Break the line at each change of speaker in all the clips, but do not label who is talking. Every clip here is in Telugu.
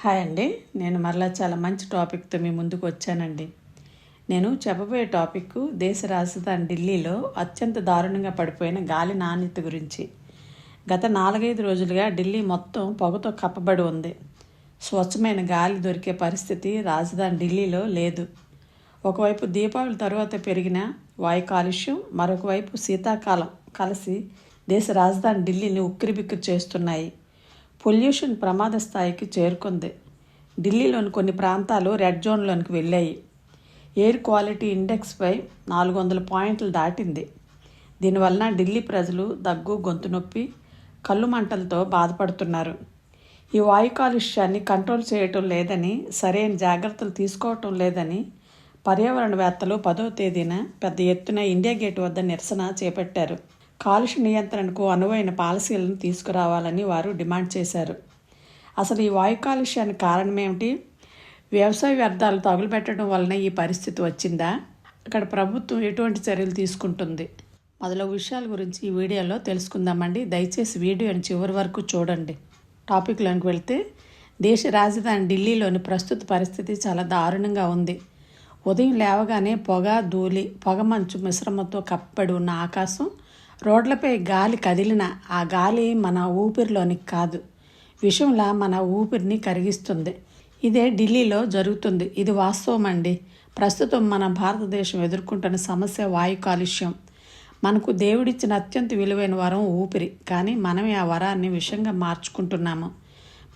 హాయ్ అండి. నేను మరలా చాలా మంచి టాపిక్తో మీ ముందుకు వచ్చానండి. నేను చెప్పబోయే టాపిక్ దేశ రాజధాని ఢిల్లీలో అత్యంత దారుణంగా పడిపోయిన గాలి నాణ్యత గురించి. గత నాలుగైదు రోజులుగా ఢిల్లీ మొత్తం పొగతో కప్పబడి ఉంది. స్వచ్ఛమైన గాలి దొరికే పరిస్థితి రాజధాని ఢిల్లీలో లేదు. ఒకవైపు దీపావళి తర్వాత పెరిగిన వాయు కాలుష్యం మరొకవైపు శీతాకాలం కలిసి దేశ రాజధాని ఢిల్లీని ఉక్కిరిబిక్కిరి చేస్తున్నాయి. పొల్యూషన్ ప్రమాద స్థాయికి చేరుకుంది. ఢిల్లీలోని కొన్ని ప్రాంతాలు రెడ్ జోన్లోనికి వెళ్ళాయి. ఎయిర్ క్వాలిటీ ఇండెక్స్పై నాలుగు వందల పాయింట్లు దాటింది. దీనివలన ఢిల్లీ ప్రజలు దగ్గు గొంతు నొప్పి కళ్ళు మంటలతో బాధపడుతున్నారు. ఈ వాయు కాలుష్యాన్ని కంట్రోల్ చేయటం లేదని సరైన జాగ్రత్తలు తీసుకోవటం లేదని పర్యావరణవేత్తలు పదో తేదీన పెద్ద ఎత్తున ఇండియా గేట్ వద్ద నిరసన చేపట్టారు. కాలుష్య నియంత్రణకు అనువైన పాలసీలను తీసుకురావాలని వారు డిమాండ్ చేశారు. అసలు ఈ వాయు కాలుష్యానికి కారణమేమిటి? వ్యవసాయ వ్యర్థాలు తగులుపెట్టడం వలన ఈ పరిస్థితి వచ్చిందా? అక్కడ ప్రభుత్వం ఎటువంటి చర్యలు తీసుకుంటుంది? మొదలగు విషయాల గురించి ఈ వీడియోలో తెలుసుకుందామండి. దయచేసి వీడియోని చివరి వరకు చూడండి. టాపిక్లోకి వెళ్తే దేశ రాజధాని ఢిల్లీలోని ప్రస్తుత పరిస్థితి చాలా దారుణంగా ఉంది. ఉదయం లేవగానే పొగ ధూళి పొగమంచు మిశ్రమంతో కప్పబడి ఉన్న ఆకాశం రోడ్లపై గాలి కదిలిన ఆ గాలి మన ఊపిరిలోనికి కాదు. విషంలా మన ఊపిరిని కరిగిస్తుంది. ఇదే ఢిల్లీలో జరుగుతుంది. ఇది వాస్తవం అండి ప్రస్తుతం మన భారతదేశం ఎదుర్కొంటున్న సమస్య వాయు కాలుష్యం. మనకు దేవుడిచ్చిన అత్యంత విలువైన వరం ఊపిరి. కానీ మనమే ఆ వరాన్ని విషంగా మార్చుకుంటున్నాము.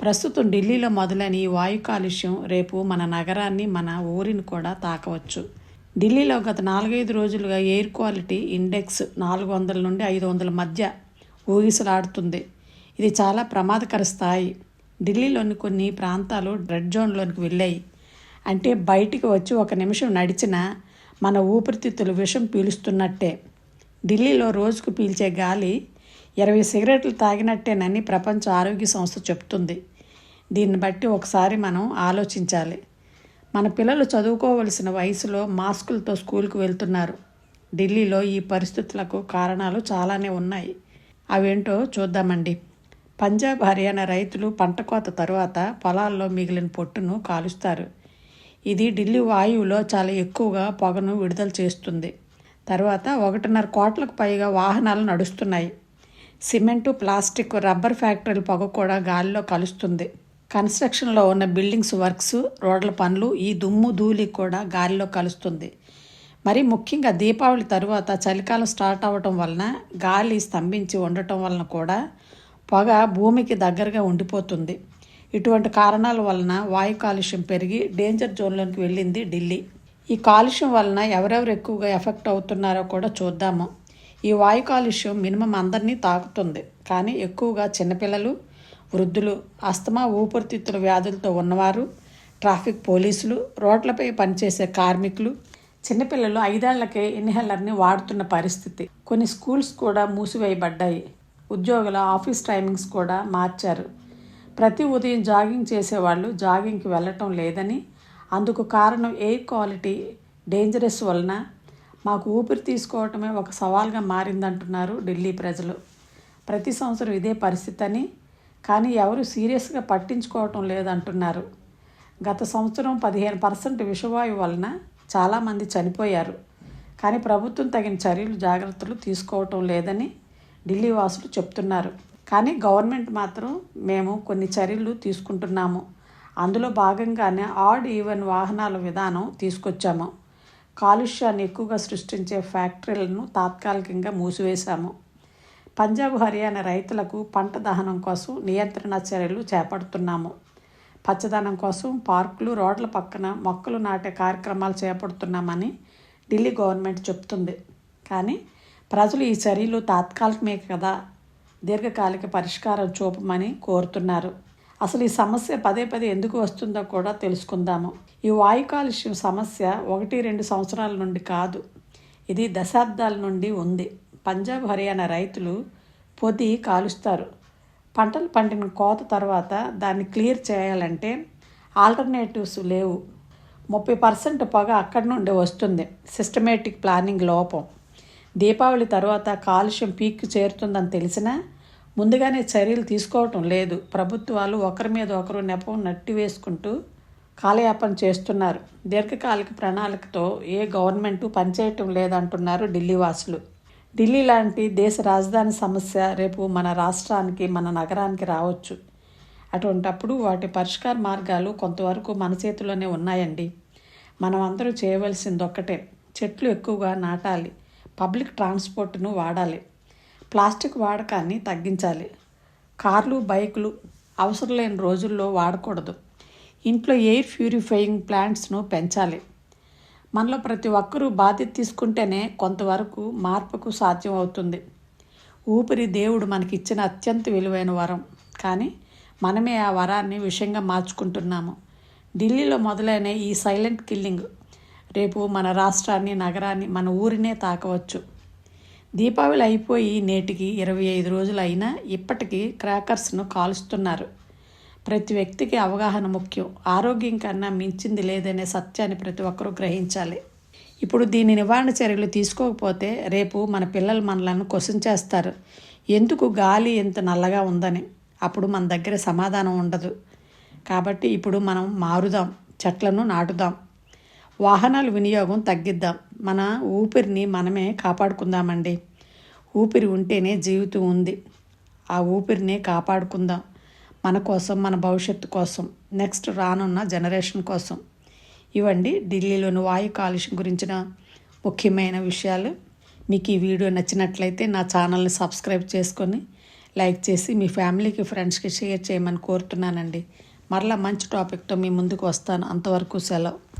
ప్రస్తుతం ఢిల్లీలో మొదలైన ఈ వాయు కాలుష్యం రేపు మన నగరాన్ని మన ఊరిని కూడా తాకవచ్చు. ఢిల్లీలో గత నాలుగైదు రోజులుగా ఎయిర్ క్వాలిటీ ఇండెక్స్ నాలుగు వందల నుండి ఐదు వందల మధ్య ఊగిసలాడుతుంది. ఇది చాలా ప్రమాదకర స్థాయి. ఢిల్లీలోని కొన్ని ప్రాంతాలు రెడ్ జోన్లోనికి వెళ్ళాయి. అంటే బయటికి వచ్చి ఒక నిమిషం నడిచినా మన ఊపిరితిత్తులు విషం పీలుస్తున్నట్టే. ఢిల్లీలో రోజుకు పీల్చే గాలి ఇరవై సిగరెట్లు తాగినట్టేనని ప్రపంచ ఆరోగ్య సంస్థ చెప్తుంది. దీన్ని బట్టి ఒకసారి మనం ఆలోచించాలి. మన పిల్లలు చదువుకోవలసిన వయసులో మాస్కులతో స్కూల్కి వెళ్తున్నారు. ఢిల్లీలో ఈ పరిస్థితులకు కారణాలు చాలానే ఉన్నాయి. అవేంటో చూద్దామండి. పంజాబ్ హర్యానా రైతులు పంట కోత తరువాత పొలాల్లో మిగిలిన పొట్టును కాలుస్తారు. ఇది ఢిల్లీ వాయువులో చాలా ఎక్కువగా పొగను విడుదల చేస్తుంది. తర్వాత ఒకటిన్నర కోట్లకు పైగా వాహనాలు నడుస్తున్నాయి. సిమెంటు ప్లాస్టిక్ రబ్బర్ ఫ్యాక్టరీల పొగ కూడా గాలిలో కలుస్తుంది. కన్స్ట్రక్షన్లో ఉన్న బిల్డింగ్స్ వర్క్స్ రోడ్ల పనులు ఈ దుమ్ము ధూళి కూడా గాలిలో కలుస్తుంది. మరి ముఖ్యంగా దీపావళి తరువాత చలికాలం స్టార్ట్ అవ్వటం వలన గాలి స్తంభించి ఉండటం వలన కూడా పొగ భూమికి దగ్గరగా ఉండిపోతుంది. ఇటువంటి కారణాల వలన వాయు కాలుష్యం పెరిగి డేంజర్ జోన్లోకి వెళ్ళింది ఢిల్లీ. ఈ కాలుష్యం వలన ఎవరెవరు ఎక్కువగా ఎఫెక్ట్ అవుతున్నారో కూడా చూద్దాము. ఈ వాయు కాలుష్యం మినిమం అందరినీ తాకుతుంది. కానీ ఎక్కువగా చిన్నపిల్లలు వృద్ధులు అస్తమా ఊపిరితిత్తుల వ్యాధులతో ఉన్నవారు ట్రాఫిక్ పోలీసులు రోడ్లపై పనిచేసే కార్మికులు చిన్నపిల్లలు ఐదేళ్ళకే ఇన్హేలర్ని వాడుతున్న పరిస్థితి. కొన్ని స్కూల్స్ కూడా మూసివేయబడ్డాయి. ఉద్యోగుల ఆఫీస్ టైమింగ్స్ కూడా మార్చారు. ప్రతి ఉదయం జాగింగ్ చేసేవాళ్ళు జాగింగ్కి వెళ్ళటం లేదని అందుకు కారణం ఎయిర్ క్వాలిటీ డేంజరస్ వలన మాకు ఊపిరి తీసుకోవటమే ఒక సవాల్గా మారిందంటున్నారు ఢిల్లీ ప్రజలు. ప్రతి సంవత్సరం ఇదే పరిస్థితి అని కానీ ఎవరు సీరియస్గా పట్టించుకోవటం లేదంటున్నారు. గత సంవత్సరం పదిహేను పర్సెంట్ విషవాయువు వలన చాలామంది చనిపోయారు. కానీ ప్రభుత్వం తగిన చర్యలు జాగ్రత్తలు తీసుకోవటం లేదని ఢిల్లీ వాసులు చెప్తున్నారు. కానీ గవర్నమెంట్ మాత్రం మేము కొన్ని చర్యలు తీసుకుంటున్నాము. అందులో భాగంగానే ఆడ్ ఈవెన్ వాహనాల విధానం తీసుకొచ్చాము. కాలుష్యాన్ని ఎక్కువగా సృష్టించే ఫ్యాక్టరీలను తాత్కాలికంగా మూసివేశాము. పంజాబ్ హర్యానా రైతులకు పంట దహనం కోసం నియంత్రణ చర్యలు చేపడుతున్నాము. పచ్చదనం కోసం పార్కులు రోడ్ల పక్కన మొక్కలు నాటే కార్యక్రమాలు చేపడుతున్నామని ఢిల్లీ గవర్నమెంట్ చెప్తుంది. కానీ ప్రజలు ఈ చర్యలు తాత్కాలికమే కదా దీర్ఘకాలిక పరిష్కారం చూపమని కోరుతున్నారు. అసలు ఈ సమస్య పదే పదే ఎందుకు వస్తుందో కూడా తెలుసుకుందాము. ఈ వాయు కాలుష్యం సమస్య ఒకటి రెండు సంవత్సరాల నుండి కాదు ఇది దశాబ్దాల నుండి ఉంది. పంజాబ్ హర్యానా రైతులు పొది కాలుస్తారు. పంటలు పండిన కోత తర్వాత దాన్ని క్లియర్ చేయాలంటే ఆల్టర్నేటివ్స్ లేవు. ముప్పై పర్సెంట్ పొగ అక్కడి నుండి వస్తుంది. సిస్టమేటిక్ ప్లానింగ్ లోపం. దీపావళి తర్వాత కాలుష్యం పీక్ చేరుతుందని తెలిసినా ముందుగానే చర్యలు తీసుకోవటం లేదు. ప్రభుత్వాలు ఒకరి మీద ఒకరు నెపం నట్టి వేసుకుంటూ కాలయాపన చేస్తున్నారు. దీర్ఘకాలిక ప్రణాళికతో ఏ గవర్నమెంటు పనిచేయటం లేదంటున్నారు ఢిల్లీ వాసులు. ఢిల్లీ లాంటి దేశ రాజధాని సమస్య రేపు మన రాష్ట్రానికి మన నగరానికి రావచ్చు. అటువంటప్పుడు వాటి పరిష్కార మార్గాలు కొంతవరకు మన చేతిలోనే ఉన్నాయండి. మనం అందరూ చేయవలసింది ఒక్కటే చెట్లు ఎక్కువగా నాటాలి పబ్లిక్ ట్రాన్స్పోర్ట్ను వాడాలి ప్లాస్టిక్ వాడకాన్ని తగ్గించాలి కార్లు బైకులు అవసరం లేని రోజుల్లో వాడకూడదు. ఇంట్లో ఎయిర్ ప్యూరిఫైయింగ్ ప్లాంట్స్ను పెంచాలి. మనలో ప్రతి ఒక్కరూ బాధ్యత తీసుకుంటేనే కొంతవరకు మార్పుకు సాధ్యం అవుతుంది. ఊపిరి దేవుడు మనకిచ్చిన అత్యంత విలువైన వరం. కానీ మనమే ఆ వరాన్ని విషయంగా మార్చుకుంటున్నాము. ఢిల్లీలో మొదలైన ఈ సైలెంట్ కిల్లింగ్ రేపు మన రాష్ట్రాన్ని నగరాన్ని మన ఊరినే తాకవచ్చు. దీపావళి అయిపోయి నేటికి ఇరవై ఐదు రోజులు అయినా ఇప్పటికీ క్రాకర్స్ను కాలుస్తున్నారు. ప్రతి వ్యక్తికి అవగాహన ముఖ్యం. ఆరోగ్యం కన్నా మించింది లేదనే సత్యాన్ని ప్రతి ఒక్కరూ గ్రహించాలి. ఇప్పుడు దీని నివారణ చర్యలు తీసుకోకపోతే రేపు మన పిల్లలు మనలను క్వశ్చన్ చేస్తారు. ఎందుకు గాలి ఎంత నల్లగా ఉందని? అప్పుడు మన దగ్గర సమాధానం ఉండదు. కాబట్టి ఇప్పుడు మనం మారుదాం చెట్లను నాటుదాం. వాహనాల వినియోగం తగ్గిద్దాం. మన ఊపిరిని మనమే కాపాడుకుందామండి. ఊపిరి ఉంటేనే జీవితం ఉంది. ఆ ఊపిరిని కాపాడుకుందాం. మన కోసం మన భవిష్యత్తు కోసం నెక్స్ట్ రానున్న జనరేషన్ కోసం. ఇవండి ఢిల్లీలోని వాయు కాలుష్యం గురించిన ముఖ్యమైన విషయాలు. మీకు ఈ వీడియో నచ్చినట్లయితే నా ఛానల్ని సబ్స్క్రైబ్ చేసుకొని లైక్ చేసి మీ ఫ్యామిలీకి ఫ్రెండ్స్కి షేర్ చేయమని కోరుతున్నానండి. మరలా మంచి టాపిక్తో మీ ముందుకు వస్తాను. అంతవరకు సెలవు.